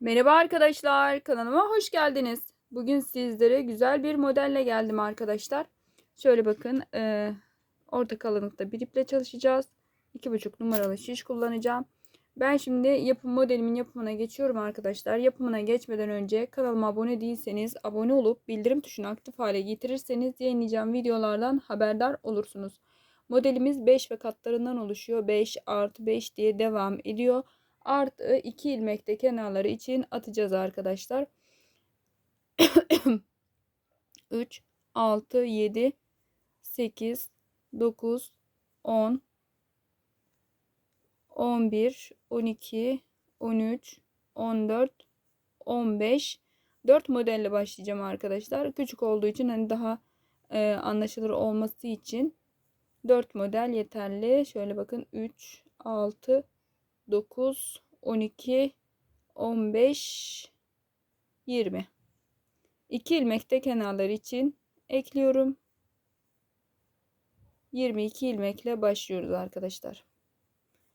Merhaba arkadaşlar, kanalıma hoş geldiniz. Bugün sizlere güzel bir modelle geldim arkadaşlar. Şöyle bakın, e, orta kalınlıkta bir iple çalışacağız. 2,5 numaralı şiş kullanacağım. Ben şimdi yapım modelimin yapımına geçiyorum arkadaşlar. Yapımına geçmeden önce kanalıma abone değilseniz abone olup bildirim tuşunu aktif hale getirirseniz yayınlayacağım videolardan haberdar olursunuz. Modelimiz 5 ve katlarından oluşuyor. 5 artı 5 diye devam ediyor artı 2 ilmek de kenarları için atacağız arkadaşlar. 3 6 7 8 9 10 11 12 13 14 15 4 modelle başlayacağım arkadaşlar. Küçük olduğu için hani daha e, anlaşılır olması için 4 model yeterli. Şöyle bakın 3 6 9, 12, 15, 20. 2 ilmek de kenarlar için ekliyorum. 22 ilmekle başlıyoruz arkadaşlar.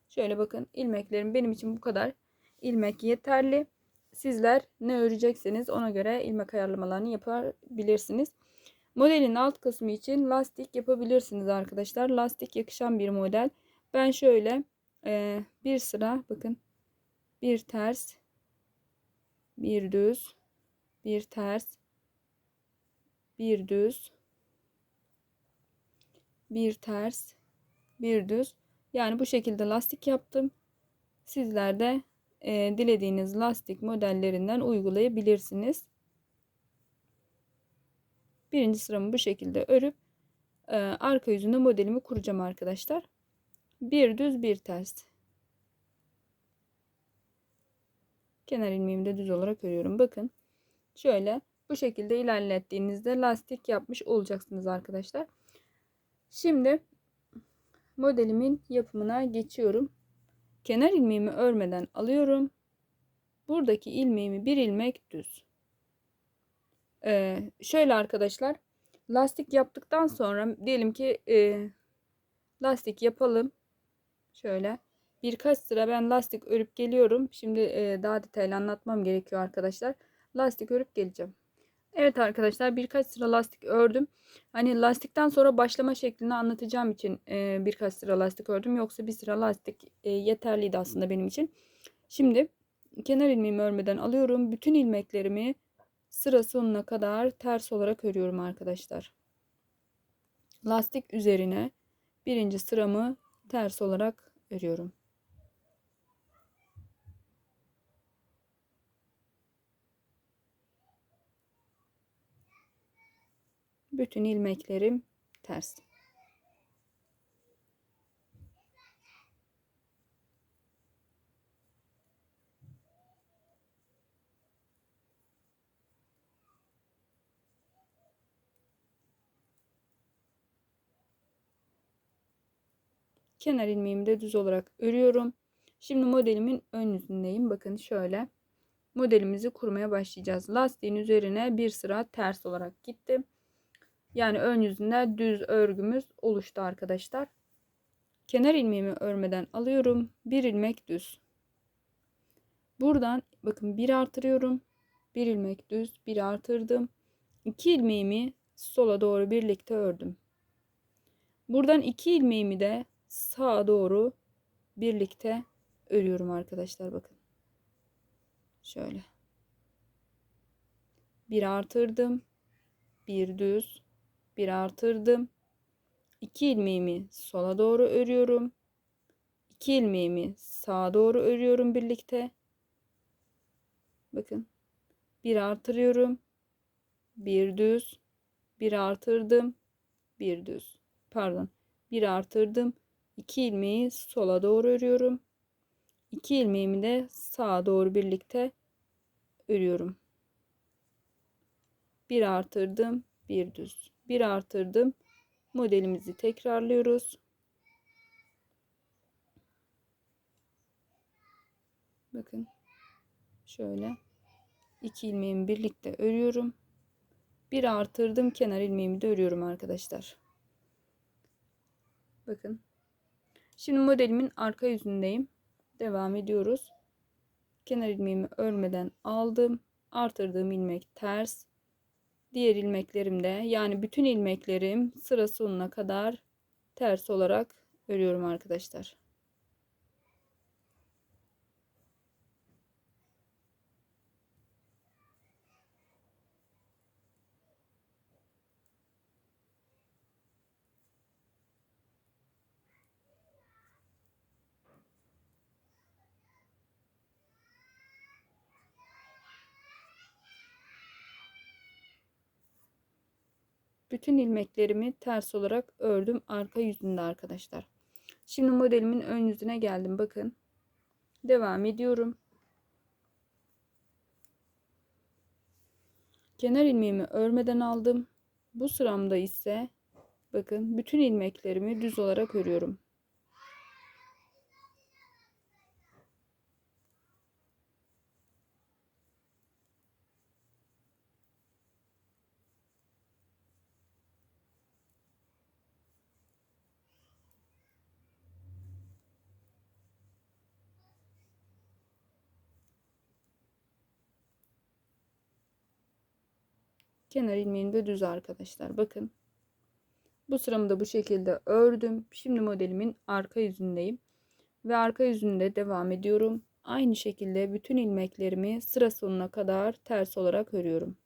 Şöyle bakın ilmeklerim benim için bu kadar. ilmek yeterli. Sizler ne örecekseniz ona göre ilmek ayarlamalarını yapabilirsiniz. Modelin alt kısmı için lastik yapabilirsiniz arkadaşlar. Lastik yakışan bir model. Ben şöyle e, bir sıra bakın. Bir ters bir düz bir ters bir düz bir ters bir düz. Yani bu şekilde lastik yaptım. Sizler de e, dilediğiniz lastik modellerinden uygulayabilirsiniz. Birinci sıramı bu şekilde örüp e, arka yüzünde modelimi kuracağım arkadaşlar bir düz bir ters. Kenar ilmeğimi de düz olarak örüyorum. Bakın şöyle bu şekilde ilerlettiğinizde lastik yapmış olacaksınız arkadaşlar. Şimdi modelimin yapımına geçiyorum. Kenar ilmeğimi örmeden alıyorum. Buradaki ilmeğimi bir ilmek düz. Ee, şöyle arkadaşlar lastik yaptıktan sonra diyelim ki e, lastik yapalım Şöyle birkaç sıra ben lastik örüp geliyorum. Şimdi e, daha detaylı anlatmam gerekiyor arkadaşlar. Lastik örüp geleceğim. Evet arkadaşlar birkaç sıra lastik ördüm. Hani lastikten sonra başlama şeklini anlatacağım için e, birkaç sıra lastik ördüm. Yoksa bir sıra lastik e, yeterliydi aslında benim için. Şimdi kenar ilmeğimi örmeden alıyorum. Bütün ilmeklerimi sıra sonuna kadar ters olarak örüyorum arkadaşlar. Lastik üzerine birinci sıramı ters olarak örüyorum. Bütün ilmeklerim ters. Kenar ilmeğimi de düz olarak örüyorum. Şimdi modelimin ön yüzündeyim. Bakın şöyle. Modelimizi kurmaya başlayacağız. Lastiğin üzerine bir sıra ters olarak gittim. Yani ön yüzünde düz örgümüz oluştu arkadaşlar. Kenar ilmeğimi örmeden alıyorum. Bir ilmek düz. Buradan bakın bir artırıyorum. Bir ilmek düz, bir artırdım. İki ilmeğimi sola doğru birlikte ördüm. Buradan iki ilmeğimi de sağa doğru birlikte örüyorum arkadaşlar bakın. Şöyle. Bir artırdım. Bir düz. Bir artırdım. İki ilmeğimi sola doğru örüyorum. İki ilmeğimi sağa doğru örüyorum birlikte. Bakın. Bir artırıyorum. Bir düz. Bir artırdım. Bir düz. Pardon. Bir artırdım. 2 ilmeği sola doğru örüyorum. 2 ilmeğimi de sağa doğru birlikte örüyorum. Bir artırdım, bir düz. Bir artırdım. Modelimizi tekrarlıyoruz. Bakın. Şöyle. 2 ilmeğimi birlikte örüyorum. Bir artırdım. Kenar ilmeğimi de örüyorum arkadaşlar. Bakın. Şimdi modelimin arka yüzündeyim. Devam ediyoruz. kenar ilmeğimi örmeden aldım. Artırdığım ilmek ters. Diğer ilmeklerim de yani bütün ilmeklerim sıra sonuna kadar ters olarak örüyorum arkadaşlar. Bütün ilmeklerimi ters olarak ördüm arka yüzünde arkadaşlar. Şimdi modelimin ön yüzüne geldim. Bakın. Devam ediyorum. Kenar ilmeğimi örmeden aldım. Bu sıramda ise bakın bütün ilmeklerimi düz olarak örüyorum. Kenar ilmeğim de düz arkadaşlar. Bakın. Bu sıramı da bu şekilde ördüm. Şimdi modelimin arka yüzündeyim. Ve arka yüzünde devam ediyorum. Aynı şekilde bütün ilmeklerimi sıra sonuna kadar ters olarak örüyorum.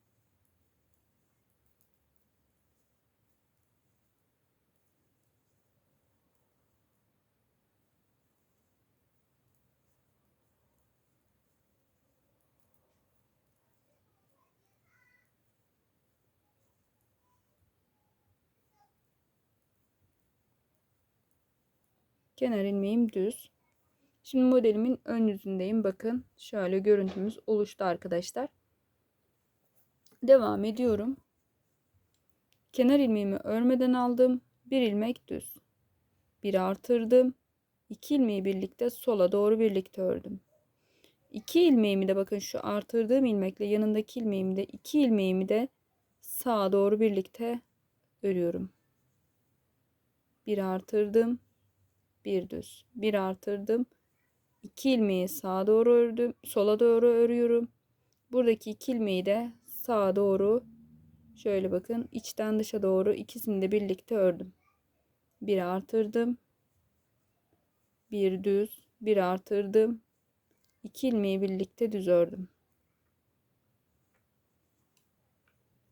Kenar ilmeğim düz. Şimdi modelimin ön yüzündeyim. Bakın şöyle görüntümüz oluştu arkadaşlar. Devam ediyorum. Kenar ilmeğimi örmeden aldım. Bir ilmek düz. Bir artırdım. İki ilmeği birlikte sola doğru birlikte ördüm. İki ilmeğimi de bakın şu artırdığım ilmekle yanındaki ilmeğimi de iki ilmeğimi de sağa doğru birlikte örüyorum. Bir artırdım bir düz bir artırdım. 2 ilmeği sağa doğru ördüm sola doğru örüyorum. Buradaki 2 ilmeği de sağa doğru şöyle bakın içten dışa doğru ikisini de birlikte ördüm. Bir artırdım. Bir düz bir artırdım. 2 ilmeği birlikte düz ördüm.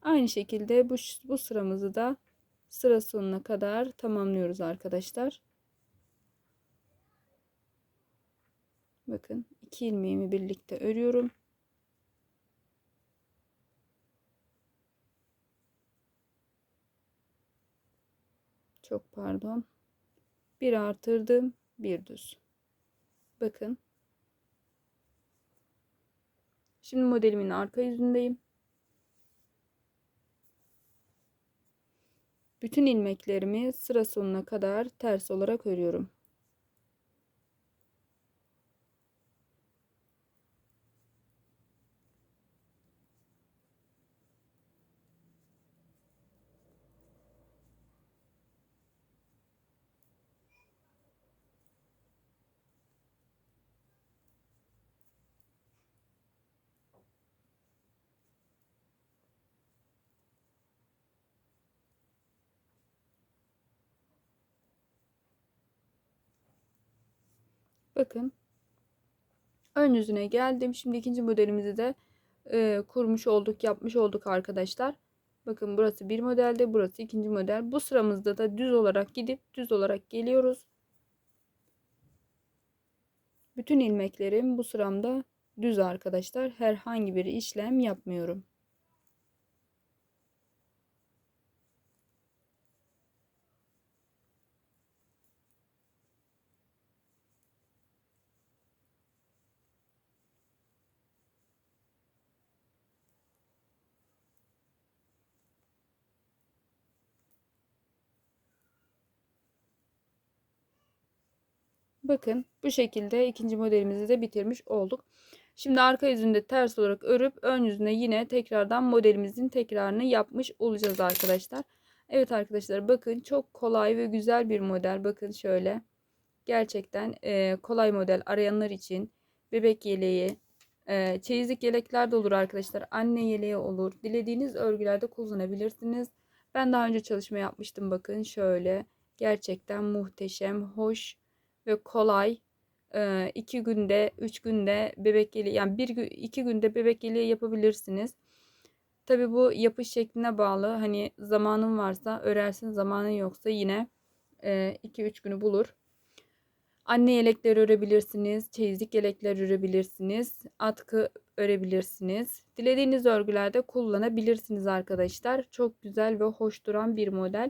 Aynı şekilde bu, bu sıramızı da sıra sonuna kadar tamamlıyoruz arkadaşlar Bakın iki ilmeğimi birlikte örüyorum. Çok pardon. Bir artırdım, bir düz. Bakın. Şimdi modelimin arka yüzündeyim. Bütün ilmeklerimi sıra sonuna kadar ters olarak örüyorum. Bakın. Ön yüzüne geldim. Şimdi ikinci modelimizi de e, kurmuş olduk, yapmış olduk arkadaşlar. Bakın burası bir modelde, burası ikinci model. Bu sıramızda da düz olarak gidip düz olarak geliyoruz. Bütün ilmeklerim bu sıramda düz arkadaşlar. Herhangi bir işlem yapmıyorum. Bakın bu şekilde ikinci modelimizi de bitirmiş olduk. Şimdi arka yüzünde ters olarak örüp ön yüzüne yine tekrardan modelimizin tekrarını yapmış olacağız arkadaşlar. Evet arkadaşlar bakın çok kolay ve güzel bir model. Bakın şöyle. Gerçekten e, kolay model arayanlar için bebek yeleği Ee, çeyizlik yelekler de olur arkadaşlar. Anne yeleği olur. Dilediğiniz örgülerde kullanabilirsiniz. Ben daha önce çalışma yapmıştım. Bakın şöyle. Gerçekten muhteşem, hoş ve kolay. Ee, iki günde, üç günde bebek yeleği yani bir iki günde bebek yeleği yapabilirsiniz. Tabi bu yapış şekline bağlı. Hani zamanın varsa örersin, zamanın yoksa yine 2-3 günü bulur. Anne yelekler örebilirsiniz, çeyizlik yelekler örebilirsiniz, atkı örebilirsiniz. Dilediğiniz örgülerde kullanabilirsiniz arkadaşlar. Çok güzel ve hoş duran bir model.